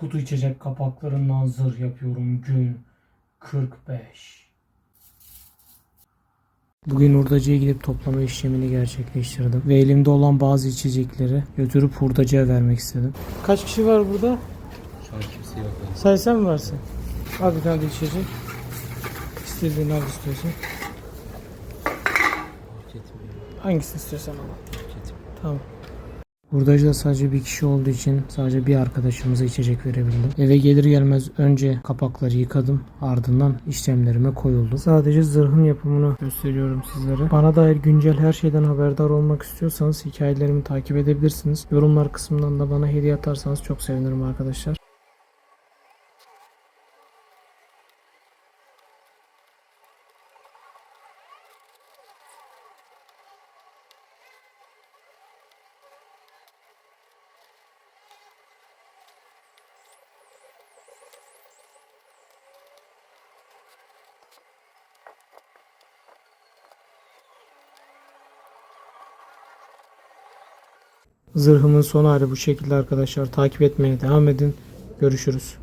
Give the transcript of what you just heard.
Kutu içecek kapaklarından zırh yapıyorum gün 45. Bugün hurdacıya gidip toplama işlemini gerçekleştirdim. Ve elimde olan bazı içecekleri götürüp hurdacıya vermek istedim. Kaç kişi var burada? Şu an kimse yok. yani. Say sen mi varsın? Al bir tane de içecek. İstediğini al istiyorsan. Hangisini istiyorsan al. Fark Tamam. Hurdacıda sadece bir kişi olduğu için sadece bir arkadaşımıza içecek verebildim. Eve gelir gelmez önce kapakları yıkadım. Ardından işlemlerime koyuldu. Sadece zırhın yapımını gösteriyorum sizlere. Bana dair güncel her şeyden haberdar olmak istiyorsanız hikayelerimi takip edebilirsiniz. Yorumlar kısmından da bana hediye atarsanız çok sevinirim arkadaşlar. Zırhımın son hali bu şekilde arkadaşlar. Takip etmeye devam edin. Görüşürüz.